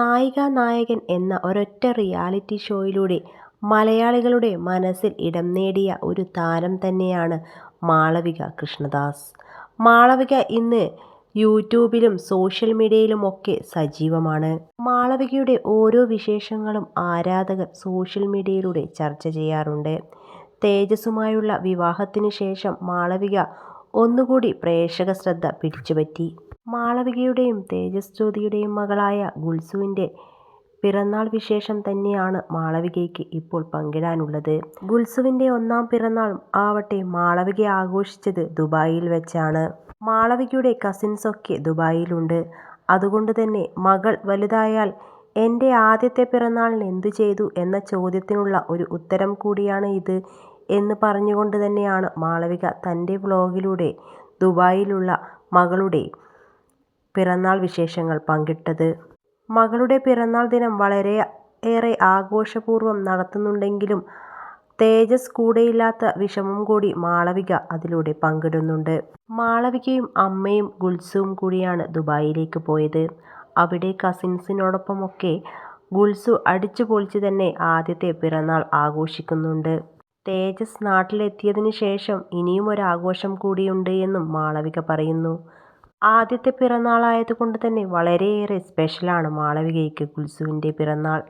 നായിക നായകൻ എന്ന ഒരൊറ്റ റിയാലിറ്റി ഷോയിലൂടെ മലയാളികളുടെ മനസ്സിൽ ഇടം നേടിയ ഒരു താരം തന്നെയാണ് മാളവിക കൃഷ്ണദാസ്. മാളവിക ഇന്ന് യൂട്യൂബിലും സോഷ്യൽ മീഡിയയിലുമൊക്കെ സജീവമാണ്. മാളവികയുടെ ഓരോ വിശേഷങ്ങളും ആരാധകർ സോഷ്യൽ മീഡിയയിലൂടെ ചർച്ച ചെയ്യാറുണ്ട്. തേജസുമായുള്ള വിവാഹത്തിന് ശേഷം മാളവിക ഒന്നുകൂടി പ്രേക്ഷക ശ്രദ്ധ പിടിച്ചുപറ്റി. മാളവികയുടെയും തേജസ് ജ്യോതിയുടെയും മകളായ ഗുൽസുവിന്റെ പിറന്നാൾ വിശേഷം തന്നെയാണ് മാളവികയ്ക്ക് ഇപ്പോൾ പങ്കിടാനുള്ളത്. ഗുൽസുവിന്റെ ഒന്നാം പിറന്നാൾ ആവട്ടെ മാളവിക ആഘോഷിച്ചത് ദുബായിൽ വെച്ചാണ്. മാളവികയുടെ കസിൻസൊക്കെ ദുബായിലുണ്ട്. അതുകൊണ്ട് തന്നെ മകൾ വലുതായാൽ എന്റെ ആദ്യത്തെ പിറന്നാളിന് എന്തു ചെയ്തു എന്ന ചോദ്യത്തിനുള്ള ഒരു ഉത്തരം കൂടിയാണ് ഇത് എന്ന് പറഞ്ഞുകൊണ്ട് തന്നെയാണ് മാളവിക തന്റെ വ്ലോഗിലൂടെ ദുബായിലുള്ള മകളുടെ പിറന്നാൾ വിശേഷങ്ങൾ പങ്കിട്ടത്. മകളുടെ പിറന്നാൾ ദിനം വളരെ ഏറെ ആഘോഷപൂർവം നടത്തുന്നുണ്ടെങ്കിലും തേജസ് കൂടെയില്ലാത്ത വിഷമം കൂടി മാളവിക അതിലൂടെ പങ്കിടുന്നുണ്ട്. മാളവികയും അമ്മയും ഗുൽസുവും കൂടിയാണ് ദുബായിലേക്ക് പോയത്. അവിടെ കസിൻസിനോടൊപ്പമൊക്കെ ഗുൽസു അടിച്ചു പൊളിച്ച് തന്നെ ആദ്യത്തെ പിറന്നാൾ ആഘോഷിക്കുന്നുണ്ട്. തേജസ് നാട്ടിലെത്തിയതിന് ശേഷം ഇനിയുമൊരാഘോഷം കൂടിയുണ്ട് എന്നും മാളവിക പറയുന്നു. ആദ്യത്തെ പിറന്നാളായത് കൊണ്ട് തന്നെ വളരെയേറെ സ്പെഷ്യലാണ് മാളവികയ്ക്ക് കുൽസുവിന്റെ പിറന്നാൾ.